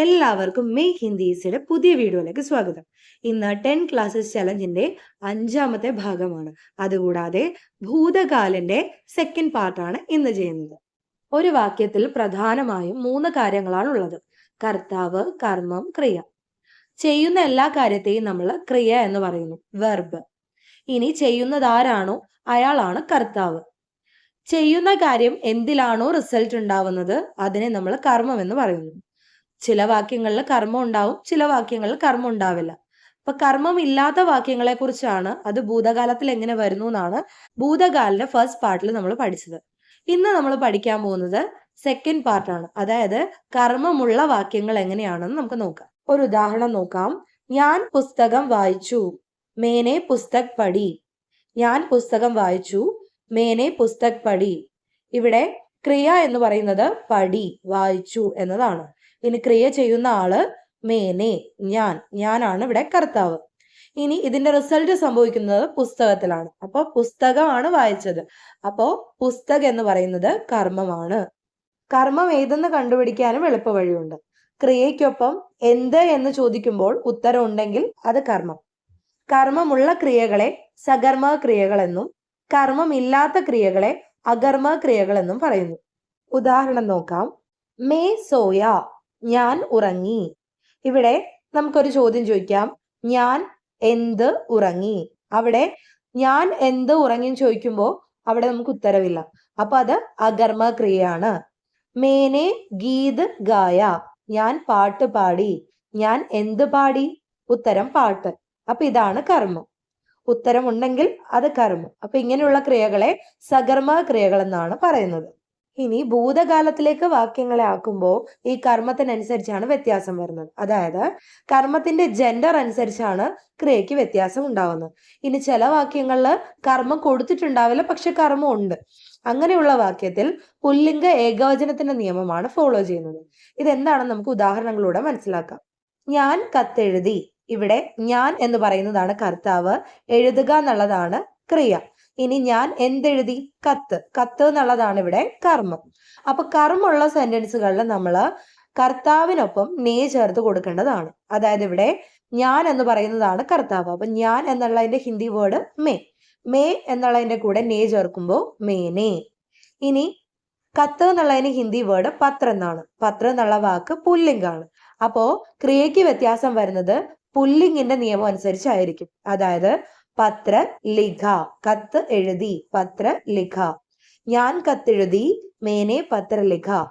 എല്ലാവർക്കും മെയ് ഹിന്ദീസിയുടെ പുതിയ വീഡിയോയിലേക്ക് സ്വാഗതം. ഇന്ന് ടെൻ ക്ലാസ്സസ് ചലഞ്ചിന്റെ അഞ്ചാമത്തെ ഭാഗമാണ്. അതുകൂടാതെ ഭൂതകാലന്റെ സെക്കൻഡ് പാർട്ടാണ് ഇന്ന് ചെയ്യുന്നത്. ഒരു വാക്യത്തിൽ പ്രധാനമായും മൂന്ന് കാര്യങ്ങളാണ് ഉള്ളത്. കർത്താവ് കർമ്മം ക്രിയ. ചെയ്യുന്ന എല്ലാ കാര്യത്തെയും നമ്മൾ ക്രിയ എന്ന് പറയുന്നു. വെർബ് ഇനി ചെയ്യുന്നത് ആരാണോ അയാളാണ് കർത്താവ്. ചെയ്യുന്ന കാര്യം എന്തിലാണോ റിസൾട്ട് ഉണ്ടാവുന്നത് അതിനെ നമ്മൾ കർമ്മം എന്ന് പറയുന്നു. ചില വാക്യങ്ങളിൽ കർമ്മം ഉണ്ടാവും ചില വാക്യങ്ങളിൽ കർമ്മം ഉണ്ടാവില്ല. അപ്പൊ കർമ്മം ഇല്ലാത്ത വാക്യങ്ങളെ കുറിച്ചാണ് അത് ഭൂതകാലത്തിൽ എങ്ങനെ വരുന്നു എന്നാണ് ഭൂതകാലിന്റെ ഫസ്റ്റ് പാർട്ടിൽ നമ്മൾ പഠിച്ചത്. ഇന്ന് നമ്മൾ പഠിക്കാൻ പോകുന്നത് സെക്കൻഡ് പാർട്ടാണ് അതായത് കർമ്മമുള്ള വാക്യങ്ങൾ എങ്ങനെയാണെന്ന് നമുക്ക് നോക്കാം. ഒരു ഉദാഹരണം നോക്കാം. ഞാൻ പുസ്തകം വായിച്ചു മേനെ പുസ്തക് പടി. ഞാൻ പുസ്തകം വായിച്ചു മേനെ പുസ്തക് പടി. ഇവിടെ ക്രിയ എന്ന് പറയുന്നത് പടി വായിച്ചു എന്നതാണ്. ഇനി ക്രിയ ചെയ്യുന്ന ആൾ മേനെ ഞാൻ ഞാനാണ് ഇവിടെ കർത്താവ്. ഇനി ഇതിന്റെ റിസൾട്ട് സംഭവിക്കുന്നത് പുസ്തകത്തിലാണ്. അപ്പോൾ പുസ്തകമാണ് വായിച്ചത്. അപ്പോൾ പുസ്തകം എന്ന് പറയുന്നത് കർമ്മമാണ്. കർമ്മം ഏതെന്ന് കണ്ടുപിടിക്കാനും എളുപ്പ വഴിയുണ്ട്. ക്രിയയ്ക്കൊപ്പം എന്ത് എന്ന് ചോദിക്കുമ്പോൾ ഉത്തരം ഉണ്ടെങ്കിൽ അത് കർമ്മം. കർമ്മമുള്ള ക്രിയകളെ സകർമ്മ ക്രിയകളെന്നും കർമ്മമില്ലാത്ത ക്രിയകളെ അകർമ്മ ക്രിയകളെന്നും പറയുന്നു. ഉദാഹരണം നോക്കാം. മേ സോയ. ഞാൻ ഉറങ്ങി. ഇവിടെ നമുക്കൊരു ചോദ്യം ചോദിക്കാം. ഞാൻ എന്ത് ഉറങ്ങി? അവിടെ ഞാൻ എന്ത് ഉറങ്ങി ചോദിക്കുമ്പോൾ അവിടെ നമുക്ക് ഉത്തരവില്ല. അപ്പൊ അത് അകർമ്മ ക്രിയയാണ് മേനെ ഗീത് ഗായ. ഞാൻ പാട്ട് പാടി. ഞാൻ എന്ത് പാടി? ഉത്തരം പാട്ട്. അപ്പൊ ഇതാണ് കർമ്മം. ഉത്തരം ഉണ്ടെങ്കിൽ അത് കർമ്മം. അപ്പൊ ഇങ്ങനെയുള്ള ക്രിയകളെ സകർമ്മ ക്രിയകൾ എന്നാണ് പറയുന്നത്. ഇനി ഭൂതകാലത്തിലേക്ക് വാക്യങ്ങളെ ആക്കുമ്പോൾ ഈ കർമ്മത്തിനനുസരിച്ചാണ് വ്യത്യാസം വരുന്നത്. അതായത് കർമ്മത്തിന്റെ ജെൻഡർ അനുസരിച്ചാണ് ക്രിയയ്ക്ക് വ്യത്യാസം ഉണ്ടാവുന്നത്. ഇനി ചില വാക്യങ്ങളിൽ കർമ്മം കൊടുത്തിട്ടുണ്ടാവില്ല പക്ഷെ കർമ്മം ഉണ്ട്. അങ്ങനെയുള്ള വാക്യത്തിൽ പുല്ലിംഗ ഏകവചനത്തിന്റെ നിയമമാണ് ഫോളോ ചെയ്യുന്നത്. ഇതെന്താണെന്ന് നമുക്ക് ഉദാഹരണങ്ങളിലൂടെ മനസ്സിലാക്കാം. ഞാൻ കത്തെഴുതി ഇവിടെ ഞാൻ എന്ന് പറയുന്നതാണ് കർത്താവ് എഴുതുക എന്നുള്ളതാണ് ക്രിയ. ഇനി ഞാൻ എന്തെഴുതി? കത്ത്. കത്ത് എന്നുള്ളതാണ് ഇവിടെ കർമ്മം. അപ്പൊ കർമ്മമുള്ള സെന്റൻസുകളിൽ നമ്മൾ കർത്താവിനൊപ്പം നേ ചേർത്ത് കൊടുക്കേണ്ടതാണ്. അതായത് ഇവിടെ ഞാൻ എന്ന് പറയുന്നതാണ് കർത്താവ്. അപ്പൊ ഞാൻ എന്നുള്ളതിന്റെ ഹിന്ദി വേർഡ് മേ. മേ എന്നുള്ളതിന്റെ കൂടെ നേ ചേർക്കുമ്പോൾ മേനെ. ഇനി കത്ത് എന്നുള്ളതിന് ഹിന്ദി വേർഡ് പത്ര എന്നാണ്. പത്ര എന്നുള്ള വാക്ക് പുല്ലിംഗാണ് അപ്പോ ക്രിയയ്ക്ക് വ്യത്യാസം വരുന്നത് പുല്ലിംഗിന്റെ നിയമം അനുസരിച്ചായിരിക്കും. അതായത് പത്ര ലിഖ. കത്ത് എഴുതി പത്ര ലിഖ. ഞാൻ കത്തെഴുതി മേനെ പത്ര ലിഖ.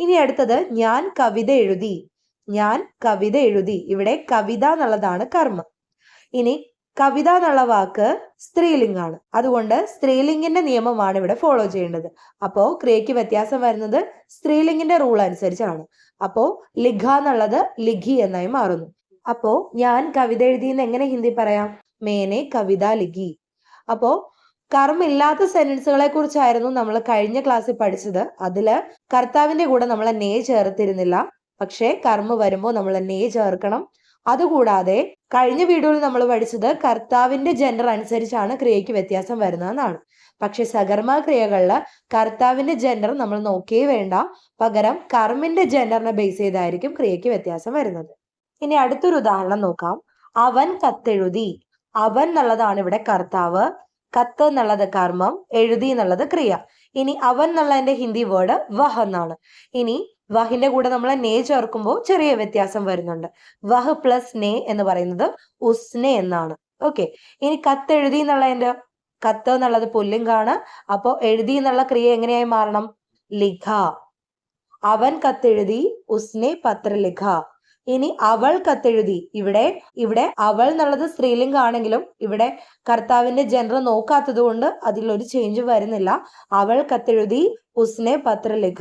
ഇനി അടുത്തത് ഞാൻ കവിത എഴുതി. ഞാൻ കവിത എഴുതി. ഇവിടെ കവിത എന്നുള്ളതാണ് കർമ്മം. ഇനി കവിത എന്നുള്ള വാക്ക് സ്ത്രീലിംഗാണ് അതുകൊണ്ട് സ്ത്രീലിംഗിന്റെ നിയമമാണ് ഇവിടെ ഫോളോ ചെയ്യേണ്ടത്. അപ്പോ ക്രിയയ്ക്ക് വ്യത്യാസം വരുന്നത് സ്ത്രീലിംഗിന്റെ റൂൾ അനുസരിച്ചാണ്. അപ്പോ ലിഖ എന്നുള്ളത് ലിഖി എന്നായി മാറുന്നു. അപ്പോ ഞാൻ കവിത എഴുതിയെന്ന് എങ്ങനെ ഹിന്ദി പറയാം? മേനെ കവിത ലിഖി. അപ്പോ കർമ്മില്ലാത്ത സെന്റൻസുകളെ കുറിച്ചായിരുന്നു നമ്മൾ കഴിഞ്ഞ ക്ലാസ്സിൽ പഠിച്ചത്. അതിൽ കർത്താവിന്റെ കൂടെ നമ്മൾ നേ ചേർത്തിരുന്നില്ല. പക്ഷേ കർമ്മ വരുമ്പോൾ നമ്മൾ നേ ചേർക്കണം. അതുകൂടാതെ കഴിഞ്ഞ വീഡിയോയിൽ നമ്മൾ പഠിച്ചത് കർത്താവിന്റെ ജെൻഡർ അനുസരിച്ചാണ് ക്രിയയ്ക്ക് വ്യത്യാസം വരുന്നതെന്നാണ്. പക്ഷെ സകർമ്മ ക്രിയകളിൽ കർത്താവിന്റെ ജെൻഡർ നമ്മൾ നോക്കേ വേണ്ട. പകരം കർമ്മിന്റെ ജെൻഡറിനെ ബേസ് ചെയ്തായിരിക്കും ക്രിയയ്ക്ക് വ്യത്യാസം വരുന്നത്. ഇനി അടുത്തൊരു ഉദാഹരണം നോക്കാം. അവൻ കത്തെഴുതി. അവൻ എന്നുള്ളതാണ് ഇവിടെ കർത്താവ്. കത്ത് എന്നുള്ളത് കർമ്മം എഴുതി എന്നുള്ളത് ക്രിയ. ഇനി അവൻ എന്നുള്ളതിന്റെ ഹിന്ദി വേർഡ് വഹ എന്നാണ്. ഇനി വഹിന്റെ കൂടെ നമ്മൾ നേ ചേർക്കുമ്പോൾ ചെറിയ വ്യത്യാസം വരുന്നുണ്ട്. വഹ് പ്ലസ് നേ എന്ന് പറയുന്നത് ഉസ്നെ എന്നാണ്. ഓക്കെ ഇനി കത്ത് എഴുതി എന്നുള്ളതിന്റെ കത്ത് എന്നുള്ളത് പുല്ലിംഗാണ്. അപ്പോ എഴുതി എന്നുള്ള ക്രിയ എങ്ങനെയായി മാറണം? ലിഖ. അവൻ കത്തെഴുതി ഉസ്നെ പത്ര ലിഖ ഇനി അവൾ കത്തെഴുതി. ഇവിടെ ഇവിടെ അവൾ എന്നുള്ളത് സ്ത്രീലിംഗാണെങ്കിലും ഇവിടെ കർത്താവിന്റെ ജനറൽ നോക്കാത്തത് കൊണ്ട് അതിലൊരു ചേഞ്ച് വരുന്നില്ല. അവൾ കത്തെഴുതി ഉസ്നെ പത്രലേഖ.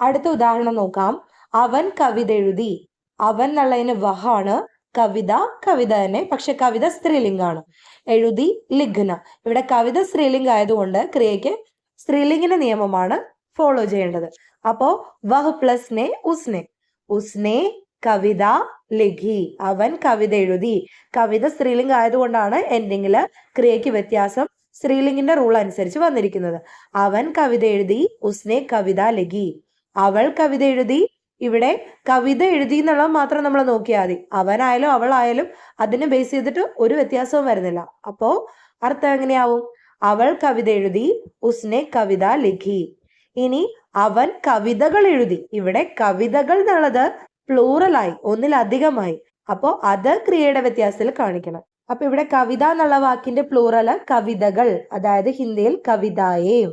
അടുത്ത ഉദാഹരണം നോക്കാം. അവൻ കവിത എഴുതി. അവൻ എന്നുള്ളതിന് വഹാണ് കവിത കവിത തന്നെ. പക്ഷെ കവിത സ്ത്രീലിംഗാണ്. എഴുതി ലിഖന. ഇവിടെ കവിത സ്ത്രീലിംഗ് ആയതുകൊണ്ട് ക്രിയയ്ക്ക് സ്ത്രീലിംഗിന്റെ നിയമമാണ് ഫോളോ ചെയ്യേണ്ടത്. അപ്പോ വഹ് പ്ലസ് നെ ഉസ്നെ. ഉസ്നെ കവിത ലിഖി അവൻ കവിത എഴുതി. കവിത സ്ത്രീലിംഗം ആയതുകൊണ്ടാണ് എൻഡിങ്ങിൽ ക്രിയയ്ക്ക് വ്യത്യാസം സ്ത്രീലിംഗിന്റെ റൂൾ അനുസരിച്ച് വന്നിരിക്കുന്നത്. അവൻ കവിത എഴുതി ഉസ്നെ കവിത ലിഖി അവൾ കവിത എഴുതി. ഇവിടെ കവിത എഴുതി എന്നുള്ളത് മാത്രം നമ്മൾ നോക്കിയാൽ മതി. അവനായാലും അവളായാലും അതിനെ ബേസ് ചെയ്തിട്ട് ഒരു വ്യത്യാസവും വരുന്നില്ല. അപ്പോ അർത്ഥം എങ്ങനെയാവും? അവൾ കവിത എഴുതി ഉസ്നെ കവിത ലിഖി ഇനി അവൻ കവിതകൾ എഴുതി. ഇവിടെ കവിതകൾ എന്നുള്ളത് പ്ലൂറലായി ഒന്നിലധികമായി. അപ്പോ അത് ക്രിയയുടെ വ്യത്യാസത്തിൽ കാണിക്കണം. അപ്പൊ ഇവിടെ കവിത എന്നുള്ള വാക്കിന്റെ പ്ലൂറൽ കവിതകൾ അതായത് ഹിന്ദിയിൽ കവിതായേ.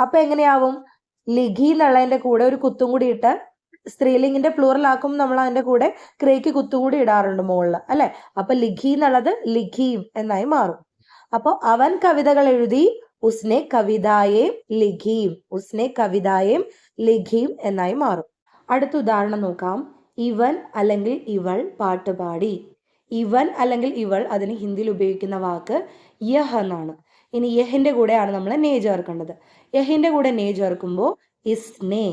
അപ്പൊ എങ്ങനെയാവും? ലിഖി എന്നുള്ളതിന്റെ കൂടെ ഒരു കുത്തും കൂടി ഇട്ട് സ്ത്രീലിംഗിന്റെ പ്ലൂറൽ ആക്കും നമ്മൾ അതിന്റെ കൂടെ ക്രിയക്ക് കുത്തും കൂടി ഇടാറുണ്ട് മുകളിൽ അല്ലെ? അപ്പൊ ലിഖി എന്നുള്ളത് ലിഖിയും എന്നായി മാറും. അപ്പോൾ അവൻ കവിതകൾ എഴുതി ഉസ്നെ കവിതായേം ലിഖിയും ഉസ്നെ കവിതായേം ലിഖിയും എന്നായി മാറും. അടുത്ത ഉദാഹരണം നോക്കാം. ഇവൻ അല്ലെങ്കിൽ ഇവൾ പാട്ടുപാടി ഇവൻ അല്ലെങ്കിൽ ഇവൾ അതിന് ഹിന്ദിയിൽ ഉപയോഗിക്കുന്ന വാക്ക് യഹ് എന്നാണ്. ഇനി യഹിന്റെ കൂടെയാണ് നമ്മൾ നേ ചേർക്കേണ്ടത്. യഹിന്റെ കൂടെ നേ ചേർക്കുമ്പോൾ ഇസ്നേ.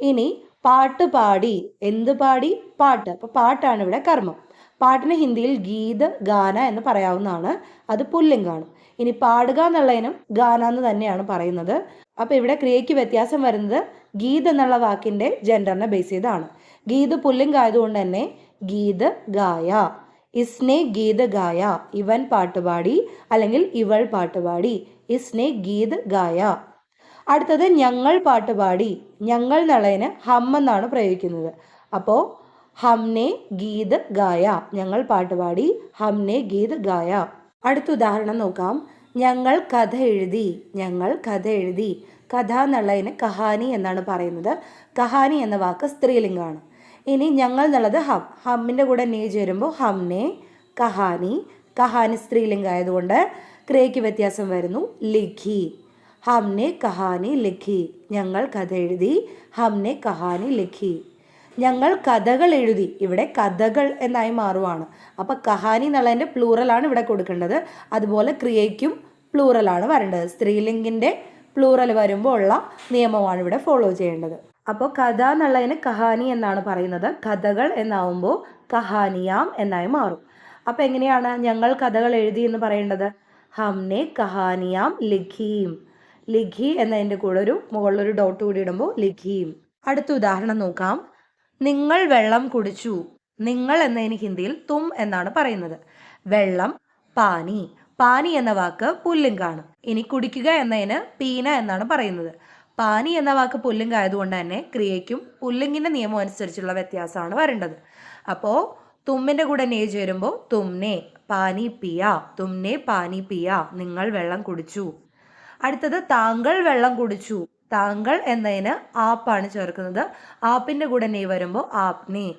ഇനി പാട്ട് പാടി. എന്ത് പാടി? പാട്ട്. അപ്പൊ പാട്ടാണ് ഇവിടെ കർമ്മം. പാട്ടിന് ഹിന്ദിയിൽ ഗീത് ഗാന എന്ന് പറയാവുന്നതാണ്. അത് പുല്ലിംഗാണ്. ഇനി പാടുക എന്നുള്ളതിനും ഗാന എന്ന് തന്നെയാണ് പറയുന്നത്. അപ്പൊ ഇവിടെ ക്രിയയ്ക്ക് വ്യത്യാസം വരുന്നത് ഗീത് എന്നുള്ള വാക്കിന്റെ ജെൻഡറിനെ ബേസ് ചെയ്താണ്. ഗീത് പുല്ലിംഗ് ആയതുകൊണ്ട് തന്നെ ഗീത് ഗായ. ഇസ്നെ ഗീത് ഗായ. ഇവൻ പാട്ടുപാടി അല്ലെങ്കിൽ ഇവൾ പാട്ടുപാടി ഇസ്നെ ഗീത് ഗായ. അടുത്തത് ഞങ്ങൾ പാട്ടുപാടി ഞങ്ങൾ എന്നുള്ളതിന് ഹം എന്നാണ് പ്രയോഗിക്കുന്നത്. അപ്പോൾ ഹംനെ ഗീത് ഗായ. ഞങ്ങൾ പാട്ടുപാടി ഹംനെ ഗീത് ഗായ. അടുത്ത ഉദാഹരണം നോക്കാം. ഞങ്ങൾ കഥ എഴുതി ഞങ്ങൾ കഥ എഴുതി. കഥ എന്നുള്ളതിന് കഹാനി എന്നാണ് പറയുന്നത്. കഹാനി എന്ന വാക്ക് സ്ത്രീലിംഗമാണ്. ഇനി ഞങ്ങൾ എന്നുള്ളത് ഹം. ഹമ്മിന്റെ കൂടെ നീ ചേരുമ്പോൾ ഹംനെ കഹാനി. കഹാനി സ്ത്രീലിംഗം ആയതുകൊണ്ട് ക്രിയയ്ക്ക് വ്യത്യാസം വരുന്നു. ലിഖി. ഹംനെ കഹാനി ലിഖി. ഞങ്ങൾ കഥ എഴുതി ഹംനെ കഹാനി ലിഖി. ഞങ്ങൾ കഥകൾ എഴുതി. ഇവിടെ കഥകൾ എന്നായി മാറുവാണ്. അപ്പൊ കഹാനി എന്നുള്ളതിന്റെ പ്ലൂറലാണ് ഇവിടെ കൊടുക്കേണ്ടത്. അതുപോലെ ക്രിയയ്ക്കും പ്ലൂറലാണ് വരേണ്ടത്. സ്ത്രീലിംഗിന്റെ പ്ലൂറൽ വരുമ്പോൾ ഉള്ള നിയമമാണ് ഇവിടെ ഫോളോ ചെയ്യേണ്ടത്. അപ്പോൾ കഥ എന്നുള്ളതിന് കഹാനി എന്നാണ് പറയുന്നത്. കഥകൾ എന്നാവുമ്പോൾ കഹാനിയാം എന്നായി മാറും. അപ്പോൾ എങ്ങനെയാണ് ഞങ്ങൾ കഥകൾ എഴുതി എന്ന് പറയേണ്ടത്? ഹംനെ കഹാനിയാം ലിഖീം. ലിഖി എന്നതിന്റെ കൂടെ ഒരു മുകളിലൊരു ഡോട്ട് കൂടി ഇടുമ്പോൾ ലിഖീം. അടുത്ത ഉദാഹരണം നോക്കാം. നിങ്ങൾ വെള്ളം കുടിച്ചു. നിങ്ങൾ എന്നതിന് ഹിന്ദിയിൽ തും എന്നാണ് പറയുന്നത്. വെള്ളം പാനി. പാനി എന്ന വാക്ക് പുല്ലിംഗാണ് ഇനി കുടിക്കുക എന്നതിന് പീന എന്നാണ് പറയുന്നത്. പാനി എന്ന വാക്ക് പുല്ലിംഗ തന്നെ ക്രിയയ്ക്കും പുല്ലിംഗിന്റെ നിയമം അനുസരിച്ചുള്ള വ്യത്യാസമാണ് വരേണ്ടത്. അപ്പോൾ തുമ്മിന്റെ കൂടെ നേ ചേരുമ്പോൾ തുമ്നെ പാനി പിയ. തുമ്നെ പാനി പിയ. നിങ്ങൾ വെള്ളം കുടിച്ചു. അടുത്തത് താങ്കൾ വെള്ളം കുടിച്ചു. താങ്കൾ എന്നതിന് ആപ്പാണ് ചേർക്കുന്നത്. ആപ്പിന്റെ കൂടെ നീ വരുമ്പോൾ ആപ്നെ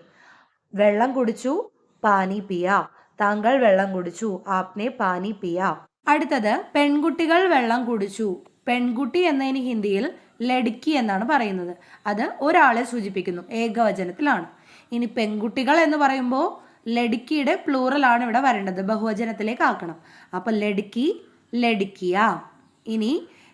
വെള്ളം കുടിച്ചു പാനി പിയ. താങ്കൾ വെള്ളം കുടിച്ചു ആപ്നെ പാനി പിയ. അടുത്തത് പെൺകുട്ടികൾ വെള്ളം കുടിച്ചു. പെൺകുട്ടി എന്നതിന് ഹിന്ദിയിൽ ലടുക്കി എന്നാണ് പറയുന്നത്. അത് ഒരാളെ സൂചിപ്പിക്കുന്നു. ഏകവചനത്തിലാണ്. ഇനി പെൺകുട്ടികൾ എന്ന് പറയുമ്പോൾ ലടുക്കിയുടെ പ്ലൂറലാണ് ഇവിടെ വരേണ്ടത്. ബഹുവചനത്തിലേക്ക് ആക്കണം. അപ്പൊ ലടുക്കി ലടുക്കിയ ഇനി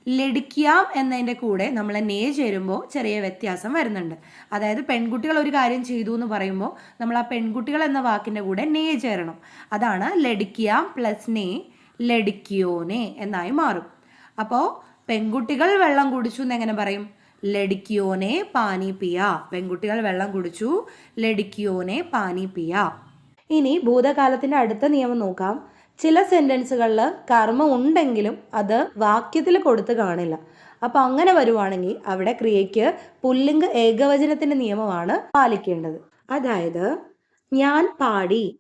ലടിക്കാം എന്നതിന്റെ കൂടെ നമ്മൾ നേ ചേരുമ്പോൾ ചെറിയ വ്യത്യാസം വരുന്നുണ്ട്. അതായത് പെൺകുട്ടികൾ ഒരു കാര്യം ചെയ്തു എന്ന് പറയുമ്പോൾ നമ്മൾ ആ പെൺകുട്ടികൾ എന്ന വാക്കിന്റെ കൂടെ നേ ചേരണം. അതാണ് ലടിക്കാം പ്ലസ് നേ ലഡിക്കിയോനെ എന്നായി മാറും. അപ്പോൾ പെൺകുട്ടികൾ വെള്ളം കുടിച്ചു എന്ന് എങ്ങനെ പറയും ലടിക്കിയോനെ പാനി പിയ. പെൺകുട്ടികൾ വെള്ളം കുടിച്ചു ലടിക്കിയോനെ പാനി പിയ. ഇനി ഭൂതകാലത്തിന്റെ അടുത്ത നിയമം നോക്കാം. ചില സെന്റൻസുകളിൽ കർമ്മം ഉണ്ടെങ്കിലും അത് വാക്യത്തിൽ കൊടുത്ത് കാണില്ല. അപ്പോൾ അങ്ങനെ വരുവാണെങ്കിൽ അവിടെ ക്രിയയ്ക്ക് പുല്ലിംഗ് ഏകവചനത്തിന്റെ നിയമമാണ് പാലിക്കേണ്ടത്. അതായത് ഞാൻ പാടി.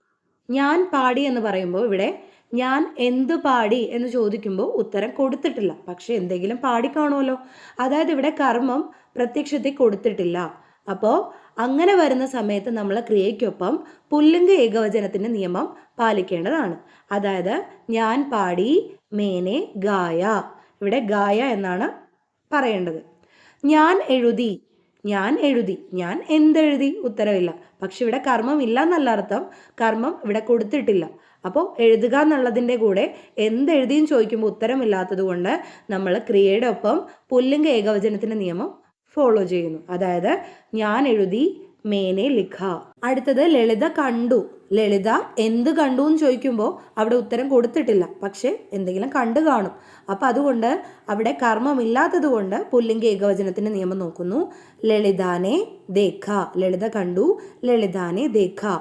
ഞാൻ പാടി എന്ന് പറയുമ്പോൾ ഇവിടെ ഞാൻ എന്ത് പാടി എന്ന് ചോദിക്കുമ്പോൾ ഉത്തരം കൊടുത്തിട്ടില്ല. പക്ഷെ എന്തെങ്കിലും പാടിക്കാണുമല്ലോ അതായത് ഇവിടെ കർമ്മം പ്രത്യക്ഷത്തിൽ കൊടുത്തിട്ടില്ല. അപ്പോൾ അങ്ങനെ വരുന്ന സമയത്ത് നമ്മൾ ക്രിയയ്ക്കൊപ്പം പുല്ലിംഗ ഏകവചനത്തിന്റെ നിയമം പാലിക്കേണ്ടതാണ്. അതായത് ഞാൻ പാടി മേനെ ഗായ. ഇവിടെ ഗായ എന്നാണ് പറയേണ്ടത്. ഞാൻ എഴുതി ഞാൻ എഴുതി ഞാൻ എന്തെഴുതി? ഉത്തരവില്ല. പക്ഷെ ഇവിടെ കർമ്മം ഇല്ല എന്നല്ല അർത്ഥം. കർമ്മം ഇവിടെ കൊടുത്തിട്ടില്ല. അപ്പോൾ എഴുതുക എന്നുള്ളതിന്റെ കൂടെ എന്തെഴുതിയും ചോദിക്കുമ്പോൾ ഉത്തരമില്ലാത്തത് കൊണ്ട് നമ്മൾ ക്രിയയുടെ ഒപ്പം പുല്ലിംഗ ഏകവചനത്തിന്റെ നിയമം ഫോളോ ചെയ്യുന്നു. അതായത് ഞാൻ എഴുതി മേനെ ലിഖ. അടുത്തത് ലളിത കണ്ടു. ലളിത എന്ത് കണ്ടു എന്ന് ചോദിക്കുമ്പോൾ അവിടെ ഉത്തരം കൊടുത്തിട്ടില്ല. പക്ഷേ എന്തെങ്കിലും കണ്ടു കാണും. അപ്പം അതുകൊണ്ട് അവിടെ കർമ്മമില്ലാത്തത് കൊണ്ട് പുല്ലിംഗ ഏകവചനത്തിന്റെ നിയമം നോക്കുന്നു. ലളിതാനെ ദേഖ. ലളിത കണ്ടു. ലളിതാനെ ദേഖ.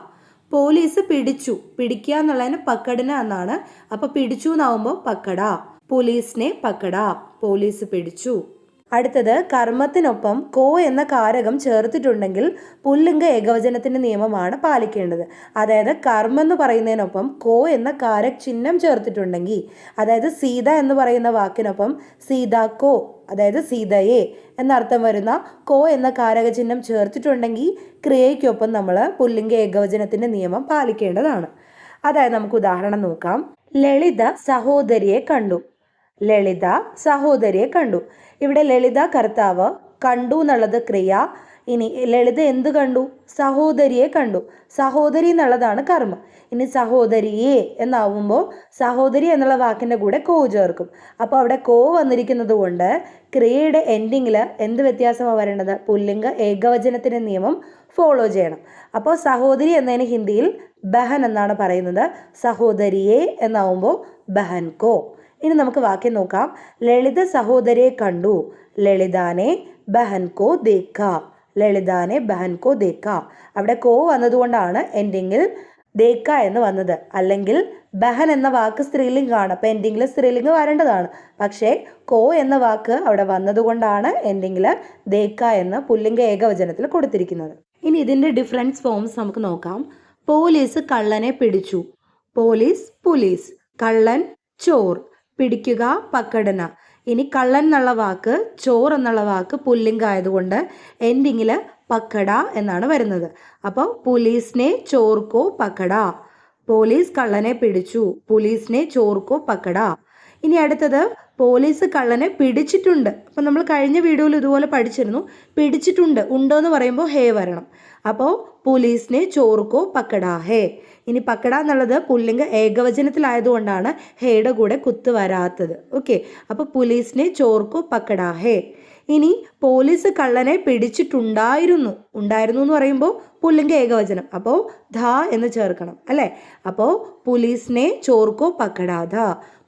പോലീസ് പിടിച്ചു. പിടിക്കുക എന്നുള്ളതിന് പക്കടന എന്നാണ്. അപ്പം പിടിച്ചു എന്നാവുമ്പോൾ പക്കട. പോലീസിനെ പക്കട. പോലീസ് പിടിച്ചു. അടുത്തത് കർമ്മത്തിനൊപ്പം കോ എന്ന കാരകം ചേർത്തിട്ടുണ്ടെങ്കിൽ പുല്ലിംഗ ഏകവചനത്തിന്റെ നിയമമാണ് പാലിക്കേണ്ടത്. അതായത് കർമ്മം എന്ന് പറയുന്നതിനൊപ്പം കോ എന്ന കാരക ചിഹ്നം ചേർത്തിട്ടുണ്ടെങ്കിൽ അതായത് സീത എന്ന് പറയുന്ന വാക്കിനൊപ്പം സീത കോ അതായത് സീതയെ എന്നർത്ഥം വരുന്ന കോ എന്ന കാരക ചിഹ്നം ചേർത്തിട്ടുണ്ടെങ്കിൽ ക്രിയയ്ക്കൊപ്പം നമ്മൾ പുല്ലിംഗ ഏകവചനത്തിന്റെ നിയമം പാലിക്കേണ്ടതാണ്. അതായത് നമുക്ക് ഉദാഹരണം നോക്കാം. ലളിത സഹോദരിയെ കണ്ടു. ലളിത സഹോദരിയെ കണ്ടു. ഇവിടെ ലളിത കർത്താവ് കണ്ടു എന്നുള്ളത് ക്രിയ. ഇനി ലളിത എന്ത് കണ്ടു? സഹോദരിയെ കണ്ടു. സഹോദരി എന്നുള്ളതാണ് കർമ്മം. ഇനി സഹോദരിയെ എന്നാവുമ്പോൾ സഹോദരി എന്നുള്ള വാക്കിന്റെ കൂടെ കോ ചേർക്കും. അപ്പോൾ അവിടെ കോ വന്നിരിക്കുന്നത് കൊണ്ട് ക്രിയയുടെ എൻഡിങ്ങിൽ എന്ത് വ്യത്യാസമാണ് വരേണ്ടത്? പുല്ലിംഗ ഏകവചനത്തിന്റെ നിയമം ഫോളോ ചെയ്യണം. അപ്പോൾ സഹോദരി എന്നതിന് ഹിന്ദിയിൽ ബഹൻ എന്നാണ് പറയുന്നത്. സഹോദരിയെ എന്നാവുമ്പോൾ ബഹൻ കോ. ഇനി നമുക്ക് വാക്യം നോക്കാം. ലളിത സഹോദരെ കണ്ടു. ലളിതാനെ ബഹൻകോ ദേക്ക. ലളിതാനെ ബഹൻകോ ദേക്ക. അവിടെ കോ വന്നതുകൊണ്ടാണ് എൻഡിങ്ങിൽ ദേക്ക എന്ന് വന്നത്. അല്ലെങ്കിൽ ബഹൻ എന്ന വാക്ക് സ്ത്രീലിംഗാണ് അപ്പം എൻഡിങ്ങിൽ സ്ത്രീലിംഗ് വരേണ്ടതാണ്. പക്ഷേ കോ എന്ന വാക്ക് അവിടെ വന്നതുകൊണ്ടാണ് എൻഡിങ്ങിൽ ദേക്ക എന്ന് പുല്ലിംഗ ഏകവചനത്തിൽ കൊടുത്തിരിക്കുന്നത്. ഇനി ഇതിന്റെ ഡിഫറൻസ് ഫോംസ് നമുക്ക് നോക്കാം. പോലീസ് കള്ളനെ പിടിച്ചു. Police police. കള്ളൻ ചോർ. പിടിക്കുക പക്കടന ഇനി കള്ളൻ എന്നുള്ള വാക്ക് ചോർ എന്നുള്ള വാക്ക് പുല്ലിംഗ ആയതുകൊണ്ട് എൻഡിങ്ങിൽ പക്കട എന്നാണ് വരുന്നത്. അപ്പോൾ പോലീസിനെ ചോർക്കോ പക്കട. പോലീസ് കള്ളനെ പിടിച്ചു. പോലീസിനെ ചോർക്കോ പക്കട. ഇനി അടുത്തത് പോലീസ് കള്ളനെ പിടിച്ചിട്ടുണ്ട്. അപ്പോൾ നമ്മൾ കഴിഞ്ഞ വീഡിയോയിൽ ഇതുപോലെ പഠിച്ചിരുന്നു. പിടിച്ചിട്ടുണ്ട് ഉണ്ടോ എന്ന് പറയുമ്പോൾ ഹേ വരണം. അപ്പോൾ പോലീസിനെ ചോർക്കോ പക്കടാ ഹേ. ഇനി പക്കട എന്നുള്ളത് പുല്ലിംഗ ഏകവചനത്തിലായതുകൊണ്ടാണ് ഹേയുടെ കൂടെ കുത്ത് വരാത്തത്. ഓക്കെ. അപ്പോൾ പോലീസിനെ ചോർക്കോ പക്കടാ ഹേ. ഇനി പോലീസ് കള്ളനെ പിടിച്ചിട്ടുണ്ടായിരുന്നു. ഉണ്ടായിരുന്നു എന്ന് പറയുമ്പോൾ പുല്ലിംഗ ഏകവചനം. അപ്പോൾ ധ എന്ന് ചേർക്കണം അല്ലേ? അപ്പോൾ പോലീസിനെ ചോർക്കോ പക്കടാധ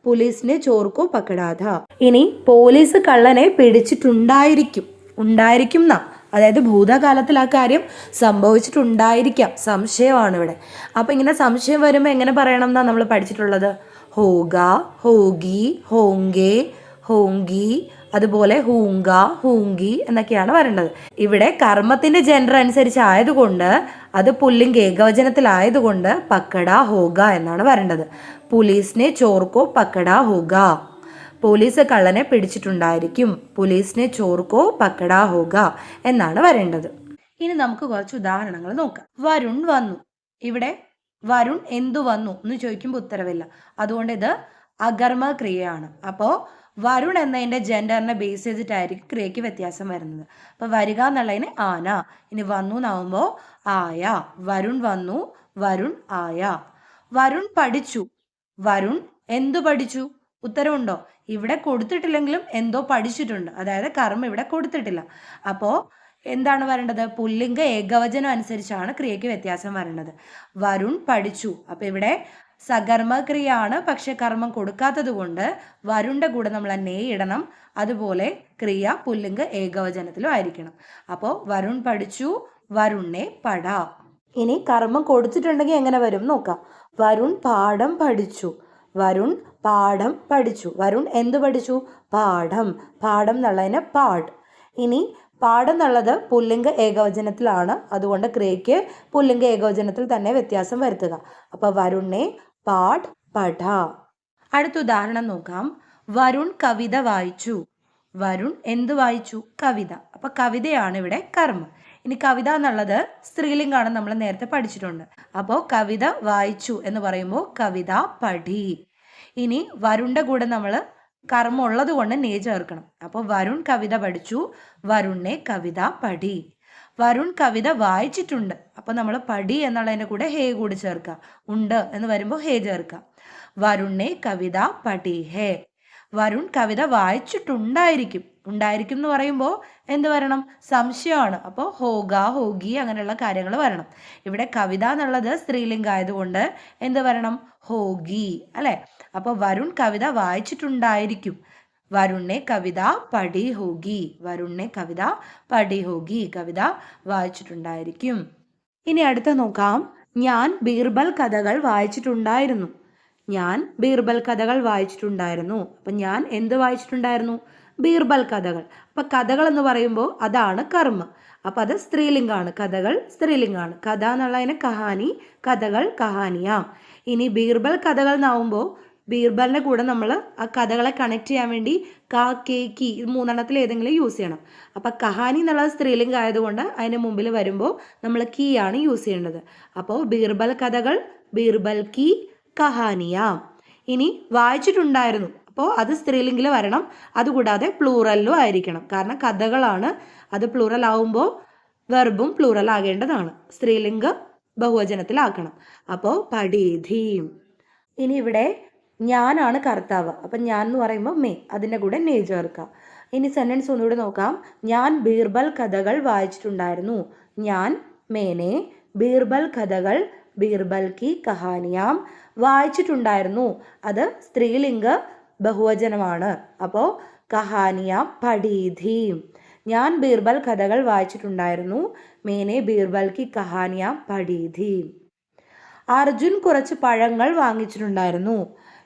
പോലീസിനെ ചോർക്കോ പക്കടാത. ഇനി പോലീസ് കള്ളനെ പിടിച്ചിട്ടുണ്ടായിരിക്കും. ഉണ്ടായിരിക്കും എന്നാ അതായത് ഭൂതകാലത്തിൽ ആ കാര്യം സംഭവിച്ചിട്ടുണ്ടായിരിക്കാം. സംശയമാണ് ഇവിടെ. അപ്പം ഇങ്ങനെ സംശയം വരുമ്പോൾ എങ്ങനെ പറയണം എന്നാണ് നമ്മൾ പഠിച്ചിട്ടുള്ളത്? ഹോഗ ഹോഗി ഹോങ്കേ ഹോങ്കി അതുപോലെ ഹൂങ്ക ഹൂങ്കി എന്നൊക്കെയാണ് വരേണ്ടത്. ഇവിടെ കർമ്മത്തിന്റെ ജെൻഡർ അനുസരിച്ച് ആയതുകൊണ്ട് അത് പുല്ലിംഗ് ഏകവചനത്തിലായതുകൊണ്ട് പക്കട ഹോഗ എന്നാണ് വരേണ്ടത്. പോലീസിനെ ചോർക്കോ പക്കട ഹോഗ. പോലീസ് കള്ളനെ പിടിച്ചിട്ടുണ്ടായിരിക്കും. പോലീസിനെ ചോർക്കോ പക്കട ഹോഗ എന്നാണ് വരേണ്ടത്. ഇനി നമുക്ക് കുറച്ച് ഉദാഹരണങ്ങൾ നോക്കാം. വരുൺ വന്നു. ഇവിടെ വരുൺ എന്തു വന്നു എന്ന് ചോദിക്കുമ്പോൾ ഉത്തരവില്ല. അതുകൊണ്ട് ഇത് അകർമ്മ ക്രിയയാണ് അപ്പോൾ വരുൺ എന്നതിന്റെ ജെൻഡറിനെ ബേസ് ചെയ്തിട്ടായിരിക്കും ക്രിയയ്ക്ക് വ്യത്യാസം വരുന്നത്. അപ്പോൾ വരിക എന്നുള്ളതിന് ആന. ഇനി വന്നു എന്നാവുമ്പോൾ ആയ. വരുൺ വന്നു വരുൺ ആയ. വരുൺ പഠിച്ചു. വരുൺ എന്തു പഠിച്ചു? ഉത്തരവുണ്ടോ? ഇവിടെ കൊടുത്തിട്ടില്ലെങ്കിലും എന്തോ പഠിച്ചിട്ടുണ്ട്. അതായത് കർമ്മം ഇവിടെ കൊടുത്തിട്ടില്ല. അപ്പോൾ എന്താണ് വരേണ്ടത്? പുല്ലിംഗ ഏകവചനം അനുസരിച്ചാണ് ക്രിയയ്ക്ക് വ്യത്യാസം വരേണ്ടത്. വരുൺ പഠിച്ചു. അപ്പോൾ ഇവിടെ സകർമ്മ ക്രിയയാണ് പക്ഷെ കർമ്മം കൊടുക്കാത്തത് കൊണ്ട് വരുണ്ട കൂടെ നമ്മൾ നേ ഇടണം. അതുപോലെ ക്രിയ പുല്ലിംഗ് ഏകവചനത്തിലും ആയിരിക്കണം. അപ്പോൾ വരുൺ പഠിച്ചു വരുണ്ണെ പട ഇനി കർമ്മം കൊടുത്തിട്ടുണ്ടെങ്കിൽ എങ്ങനെ വരും നോക്കാം. വരുൺ പാഠം പഠിച്ചു. വരുൺ പാഠം പഠിച്ചു. വരുൺ എന്ത് പഠിച്ചു? പാഠം. പാഠം എന്നുള്ളതിന് പാട് ഇനി പാഠം എന്നുള്ളത് പുല്ലിംഗ ഏകവചനത്തിലാണ്. അതുകൊണ്ട് ക്രിയയ്ക്ക് പുല്ലിംഗ ഏകവചനത്തിൽ തന്നെ വ്യത്യാസം വരുത്തുക. അപ്പോൾ വരുണ്ണെ പാഠ് പഠ. അടുത്ത ഉദാഹരണം നോക്കാം. വരുൺ കവിത വായിച്ചു. വരുൺ എന്ത് വായിച്ചു? കവിത. അപ്പൊ കവിതയാണ് ഇവിടെ കർമ്മം. ഇനി കവിത എന്നുള്ളത് സ്ത്രീലിംഗാണ് നമ്മൾ നേരത്തെ പഠിച്ചിട്ടുണ്ട്. അപ്പോൾ കവിത വായിച്ചു എന്ന് പറയുമ്പോൾ കവിത പഠി. ഇനി വരുണ്ട കൂടെ നമ്മൾ കർമ്മം ഉള്ളത് കൊണ്ട് നേ ചേർക്കണം. അപ്പോൾ വരുൺ കവിത പഠിച്ചു. വരുണിനെ കവിത പഠി. വരുൺ കവിത വായിച്ചിട്ടുണ്ട്. അപ്പോൾ നമ്മൾ പടി എന്നുള്ളതിന്റെ കൂടെ ഹേ കൂടി ചേർക്കാം. ഉണ്ട് എന്ന് വരുമ്പോൾ ഹേ ചേർക്കാം. വരുണിനെ കവിത പഠി. ഹേ. വരുൺ കവിത വായിച്ചിട്ടുണ്ടായിരിക്കും. ഉണ്ടായിരിക്കും എന്ന് പറയുമ്പോൾ എന്ത് വരണം? സംശയമാണ്. അപ്പോൾ ഹോഗ ഹോഗി അങ്ങനെയുള്ള കാര്യങ്ങൾ വരണം. ഇവിടെ കവിത എന്നുള്ളത് സ്ത്രീലിംഗം ആയതുകൊണ്ട് എന്ത് വരണം? ഹോഗി. അല്ലെ? അപ്പോൾ വരുൺ കവിത വായിച്ചിട്ടുണ്ടായിരിക്കും. വരുണ്ണെ കവിത പടി ഹോഗി വരുണ്ണെ കവിത പടി ഹോഗി കവിത വായിച്ചിട്ടുണ്ടായിരിക്കും. ഇനി അടുത്ത നോക്കാം. ഞാൻ ബീർബൽ കഥകൾ വായിച്ചിട്ടുണ്ടായിരുന്നു. ഞാൻ ബീർബൽ കഥകൾ വായിച്ചിട്ടുണ്ടായിരുന്നു. അപ്പം ഞാൻ എന്ത് വായിച്ചിട്ടുണ്ടായിരുന്നു? ബീർബൽ കഥകൾ. അപ്പം കഥകൾ എന്ന് പറയുമ്പോൾ അതാണ് കർമ്മ. അപ്പം അത് സ്ത്രീലിംഗാണ്. കഥകൾ സ്ത്രീലിംഗാണ്. കഥ എന്നുള്ളതിന് കഹാനി കഥകൾ കഹാനിയാം. ഇനി ബീർബൽ കഥകൾ എന്നാവുമ്പോൾ ബീർബലിന്റെ കൂടെ നമ്മൾ ആ കഥകളെ കണക്ട് ചെയ്യാൻ വേണ്ടി കാ കെ കി ഇത് മൂന്നെണ്ണത്തിൽ ഏതെങ്കിലും യൂസ് ചെയ്യണം. അപ്പോൾ കഹാനി എന്നുള്ളത് സ്ത്രീലിംഗം ആയതുകൊണ്ട് അതിന് മുമ്പിൽ വരുമ്പോൾ നമ്മൾ കീ ആണ് യൂസ് ചെയ്യേണ്ടത്. അപ്പോൾ ബീർബൽ കഥകൾ ബീർബൽ കി കഹാനിയാം. ഇനി വായിച്ചിട്ടുണ്ടായിരുന്നു. അപ്പോൾ അത് സ്ത്രീലിംഗിൽ വരണം. അതുകൂടാതെ പ്ലൂറലിലും ആയിരിക്കണം. കാരണം കഥകളാണ്. അത് പ്ലൂറൽ ആവുമ്പോൾ വെർബും പ്ലൂറൽ ആകേണ്ടതാണ്. സ്ത്രീലിംഗ ബഹുവചനത്തിലാക്കണം. അപ്പോൾ പഠീധീം. ഇനി ഇവിടെ ഞാനാണ് കർത്താവ്. അപ്പം ഞാൻ എന്ന് പറയുമ്പോൾ മേ അതിന്റെ കൂടെ നേ ചേർക്കുക ഇനി സെന്റൻസ് ഒന്നുകൂടെ നോക്കാം. ഞാൻ ബീർബൽ കഥകൾ വായിച്ചിട്ടുണ്ടായിരുന്നു. ഞാൻ മേനെ ബീർബൽ കഥകൾ ബീർബൽ കി കഹാനിയാം വായിച്ചിട്ടുണ്ടായിരുന്നു. അത് സ്ത്രീലിംഗ ബഹുവചനമാണ്. അപ്പോൾ കഹാനിയാം പഠീധീം. ഞാൻ ബീർബൽ കഥകൾ വായിച്ചിട്ടുണ്ടായിരുന്നു. മേനെ ബീർബൽ കി കഹാനിയാം പഠീധീം. അർജുൻ കുറച്ച് പഴങ്ങൾ വാങ്ങിച്ചിട്ടുണ്ടായിരുന്നു.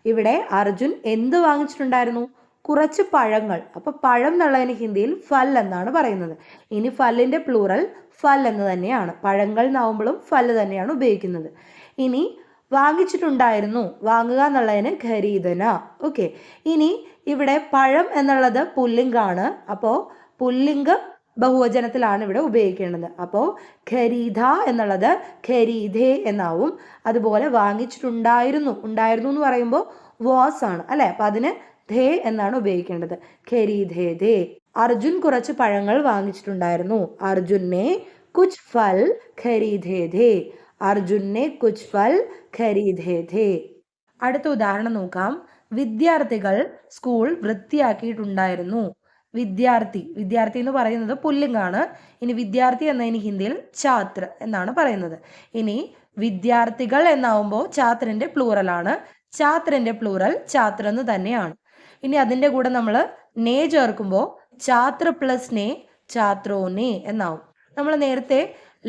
ഇവിടെ അർജുൻ എന്ത് വാങ്ങിച്ചിട്ടുണ്ടായിരുന്നു? കുറച്ച് പഴങ്ങൾ. അപ്പോൾ പഴം എന്നുള്ളതിന് ഹിന്ദിയിൽ ഫൽ എന്നാണ് പറയുന്നത്. ഇനി ഫല്ലിന്റെ പ്ലൂറൽ ഫൽ എന്ന് തന്നെയാണ്. പഴങ്ങൾ എന്നാവുമ്പോഴും ഫൽ തന്നെയാണ് ഉപയോഗിക്കുന്നത്. ഇനി വാങ്ങിച്ചിട്ടുണ്ടായിരുന്നു. വാങ്ങുക എന്നുള്ളതിന് ഖരീദന. ഓക്കെ ഇനി ഇവിടെ പഴം എന്നുള്ളത് പുല്ലിംഗാണ്. അപ്പോൾ പുല്ലിംഗ ബഹുവചനത്തിലാണ് ഇവിടെ ഉപയോഗിക്കേണ്ടത്. അപ്പോൾ ഖരീദ എന്നുള്ളത് ഖരീദേ എന്നാവും. അതുപോലെ വാങ്ങിച്ചിട്ടുണ്ടായിരുന്നു ഉണ്ടായിരുന്നു എന്ന് പറയുമ്പോൾ വാസ് ആണ് അല്ലെ? അപ്പം അതിന് ധേ എന്നാണ് ഉപയോഗിക്കേണ്ടത്. ഖരീദേ ധേ അർജുൻ കുറച്ച് പഴങ്ങൾ വാങ്ങിച്ചിട്ടുണ്ടായിരുന്നു. അർജുനെ കുച്ച് ഫൽ ഖരീദേ ധേ അർജുനെ കുച്ച് ഫൽ ഖരീദേ ധേ അടുത്ത ഉദാഹരണം നോക്കാം. വിദ്യാർത്ഥികൾ സ്കൂൾ വൃത്തിയാക്കിയിട്ടുണ്ടായിരുന്നു. വിദ്യാർത്ഥി. വിദ്യാർത്ഥി എന്ന് പറയുന്നത് പുല്ലിംഗാണ്. ഇനി വിദ്യാർത്ഥി എന്നതിന് ഹിന്ദിയിൽ ഛാത്ര എന്നാണ് പറയുന്നത്. ഇനി വിദ്യാർത്ഥികൾ എന്നാവുമ്പോൾ ഛാത്രന്റെ പ്ലൂറലാണ് ഛാത്രന്റെ പ്ലൂറൽ ഛാത്ര എന്ന് തന്നെയാണ്. ഇനി അതിന്റെ കൂടെ നമ്മൾ നേ ചേർക്കുമ്പോൾ ഛാത്ര പ്ലസ് നേ ഛാത്രോനെ എന്നാവും. നമ്മൾ നേരത്തെ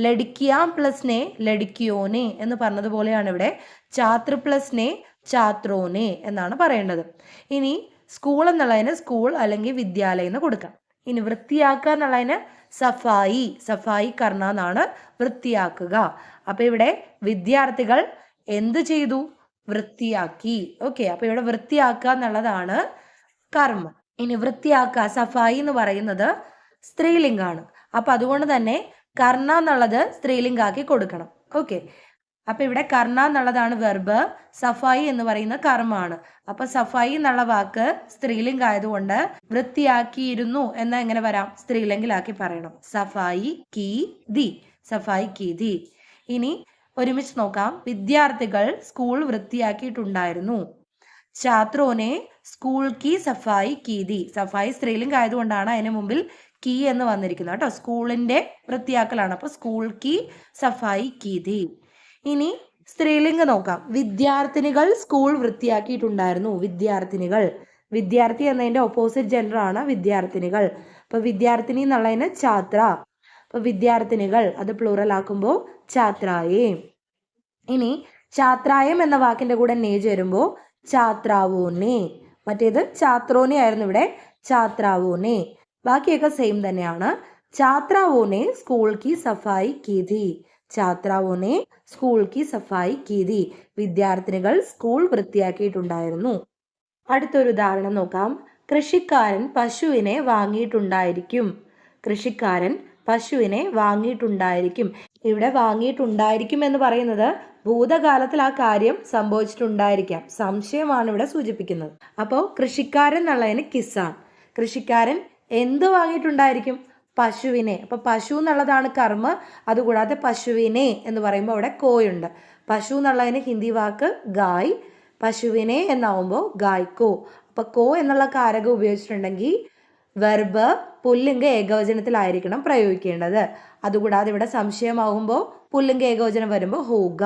ലഡിക്കിയാം പ്ലസ് നേ ലഡിക്കിയോനെ എന്ന് പറഞ്ഞതുപോലെയാണ് ഇവിടെ. ഛാത്ര പ്ലസ് നേ ഛാത്രോനെ എന്നാണ് പറയേണ്ടത്. ഇനി സ്കൂൾ എന്നുള്ളതിന് സ്കൂൾ അല്ലെങ്കിൽ വിദ്യാലയം എന്ന് കൊടുക്കാം. ഇനി വൃത്തിയാക്കുക എന്നുള്ളതിന് സഫായി സഫായി കർണ എന്നാണ് വൃത്തിയാക്കുക. അപ്പൊ ഇവിടെ വിദ്യാർത്ഥികൾ എന്ത് ചെയ്തു? വൃത്തിയാക്കി. ഓക്കെ അപ്പൊ ഇവിടെ വൃത്തിയാക്കുക എന്നുള്ളതാണ് കർമ്മം. ഇനി വൃത്തിയാക്കുക സഫായി എന്ന് പറയുന്നത് സ്ത്രീലിംഗാണ്. അപ്പൊ അതുകൊണ്ട് തന്നെ കർണ എന്നുള്ളത് സ്ത്രീലിംഗാക്കി കൊടുക്കണം. ഓക്കെ അപ്പൊ ഇവിടെ കർണ എന്നുള്ളതാണ് വെർബ് സഫായി എന്ന് പറയുന്ന കർമ്മമാണ്. അപ്പൊ സഫായി എന്നുള്ള വാക്ക് സ്ത്രീലിംഗ ആയതുകൊണ്ട് വൃത്തിയാക്കിയിരുന്നു എന്ന് എങ്ങനെ വരാം? സ്ത്രീലിംഗിലാക്കി പറയണം. സഫായി കീ ദി. സഫായി കീ ദി. ഇനി ഒരുമിച്ച് നോക്കാം. വിദ്യാർത്ഥികൾ സ്കൂൾ വൃത്തിയാക്കിയിട്ടുണ്ടായിരുന്നു. ഛാത്രോനെ സ്കൂൾ കി സഫായി കീതി സഫായി സ്ത്രീലിംഗ് ആയതുകൊണ്ടാണ് അതിന് മുമ്പിൽ കീ എന്ന് വന്നിരിക്കുന്നത് കേട്ടോ. സ്കൂളിന്റെ വൃത്തിയാക്കലാണ്. അപ്പൊ സ്കൂൾ കി സഫായി കീതി ഇനി സ്ത്രീലിംഗം നോക്കാം. വിദ്യാർത്ഥിനികൾ സ്കൂൾ വൃത്തിയാക്കിയിട്ടുണ്ടായിരുന്നു. വിദ്യാർത്ഥിനികൾ. വിദ്യാർത്ഥി എന്നതിന്റെ ഓപ്പോസിറ്റ് ജെൻഡർ ആണ് വിദ്യാർത്ഥിനികൾ. അപ്പൊ വിദ്യാർത്ഥിനി എന്നുള്ളതിന് ഛാത്ര. അപ്പൊ വിദ്യാർത്ഥിനികൾ അത് പ്ലൂറൽ ആക്കുമ്പോൾ ഛാത്രായേ. ഇനി ഛാത്രായം എന്ന വാക്കിന്റെ കൂടെ നേജ് വരുമ്പോൾ ഛാത്രാവോനെ മറ്റേത് ഛാത്രോനെ ആയിരുന്നു ഇവിടെ. ഛാത്രാവോനെ ബാക്കിയൊക്കെ സെയിം തന്നെയാണ്. ഛാത്രാവോനെ സ്കൂൾ കി സഫായി കീതി. ഛാത്രാവോനെ സ്കൂൾ കി സഫായി കീതി വിദ്യാർത്ഥിനികൾ സ്കൂൾ വൃത്തിയാക്കിയിട്ടുണ്ടായിരുന്നു. അടുത്തൊരു ഉദാഹരണം നോക്കാം. കൃഷിക്കാരൻ പശുവിനെ വാങ്ങിയിട്ടുണ്ടായിരിക്കും. കൃഷിക്കാരൻ പശുവിനെ വാങ്ങിയിട്ടുണ്ടായിരിക്കും. ഇവിടെ വാങ്ങിയിട്ടുണ്ടായിരിക്കും എന്ന് പറയുന്നത് ഭൂതകാലത്തിൽ ആ കാര്യം സംഭവിച്ചിട്ടുണ്ടായിരിക്കാം. സംശയമാണ് ഇവിടെ സൂചിപ്പിക്കുന്നത്. അപ്പോൾ കൃഷിക്കാരൻ എന്നുള്ളതിന് കിസാൻ കൃഷിക്കാരൻ എന്ത് വാങ്ങിയിട്ടുണ്ടായിരിക്കും? പശുവിനെ. അപ്പൊ പശു എന്നുള്ളതാണ് കർമ്മ അതുകൂടാതെ പശുവിനെ എന്ന് പറയുമ്പോൾ അവിടെ കോയുണ്ട്. പശു എന്നുള്ളതിന് ഹിന്ദി വാക്ക് ഗായ് പശുവിനെ എന്നാവുമ്പോൾ ഗായ്ക്കോ. അപ്പൊ കോ എന്നുള്ള കാരകം ഉപയോഗിച്ചിട്ടുണ്ടെങ്കിൽ വെർബ് പുല്ലിംഗ ഏകവചനത്തിലായിരിക്കണം പ്രയോഗിക്കേണ്ടത്. അതുകൂടാതെ ഇവിടെ സംശയമാകുമ്പോൾ പുല്ലിംഗ ഏകവചനം വരുമ്പോൾ ഹോഗ.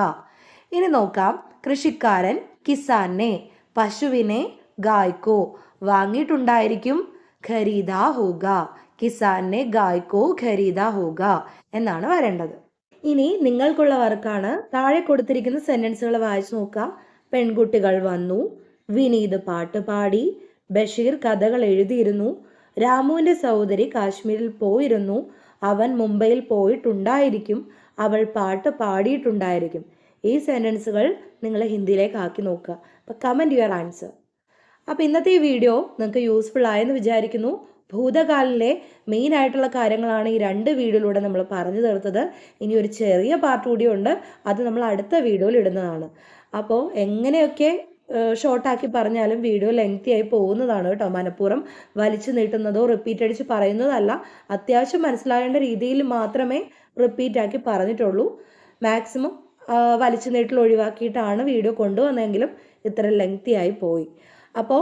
ഇനി നോക്കാം. കൃഷിക്കാരൻ കിസാനെ പശുവിനെ ഗായ്ക്കോ. വാങ്ങിയിട്ടുണ്ടായിരിക്കും ഖരീദ ഹോഗ. കിസാനെ ഗായ്ക്കോ ഖരീദ ഹോഗ എന്നാണ് വരേണ്ടത്. ഇനി നിങ്ങൾക്കുള്ള വർക്കാണ്. താഴെ കൊടുത്തിരിക്കുന്ന സെന്റൻസുകൾ വായിച്ചു നോക്കുക. പെൺകുട്ടികൾ വന്നു. വിനീത് പാട്ട് പാടി. ബഷീർ കഥകൾ എഴുതിയിരുന്നു. രാമുവിന്റെ സഹോദരി കാശ്മീരിൽ പോയിരുന്നു. അവൻ മുംബൈയിൽ പോയിട്ടുണ്ടായിരിക്കും. അവൾ പാട്ട് പാടിയിട്ടുണ്ടായിരിക്കും. ഈ സെന്റൻസുകൾ നിങ്ങൾ ഹിന്ദിയിലേക്ക് ആക്കി നോക്കുക. അപ്പോൾ കമന്റ് യുവർ ആൻസർ അപ്പോൾ ഇന്നത്തെ ഈ വീഡിയോ നിങ്ങൾക്ക് യൂസ്ഫുൾ ആയെന്ന് വിചാരിക്കുന്നു. ഭൂതകാലിലെ മെയിൻ ആയിട്ടുള്ള കാര്യങ്ങളാണ് ഈ രണ്ട് വീഡിയോയിലൂടെ നമ്മൾ പറഞ്ഞു തീർത്തത്. ഇനി ഒരു ചെറിയ പാർട്ട് കൂടിയുണ്ട് അത് നമ്മൾ അടുത്ത വീഡിയോയിൽ ഇടുന്നതാണ്. അപ്പോൾ എങ്ങനെയൊക്കെ ഷോർട്ടാക്കി പറഞ്ഞാലും വീഡിയോ ലെങ്തി ആയി പോകുന്നതാണ് കേട്ടോ മനഃപൂർവം. വലിച്ചു നീട്ടുന്നതോ റിപ്പീറ്റ് അടിച്ച് പറയുന്നതല്ല. അത്യാവശ്യം മനസ്സിലാകേണ്ട രീതിയിൽ മാത്രമേ റിപ്പീറ്റ് ആക്കി പറഞ്ഞിട്ടുള്ളൂ. മാക്സിമം വലിച്ചു നീട്ടൽ ഒഴിവാക്കിയിട്ടാണ് വീഡിയോ കൊണ്ടുവന്നെങ്കിലും ഇത്ര ലെങ്തി ആയി പോയി. അപ്പോൾ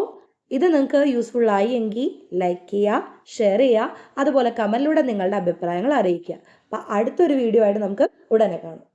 ഇത് നിങ്ങൾക്ക് യൂസ്ഫുൾ ആയി എങ്കിൽ ലൈക്ക് ചെയ്യുക ഷെയർ ചെയ്യുക അതുപോലെ കമന്റിലൂടെ നിങ്ങളുടെ അഭിപ്രായങ്ങൾ അറിയിക്കുക. അപ്പം അടുത്തൊരു വീഡിയോ ആയിട്ട് നമുക്ക് ഉടനെ കാണാം.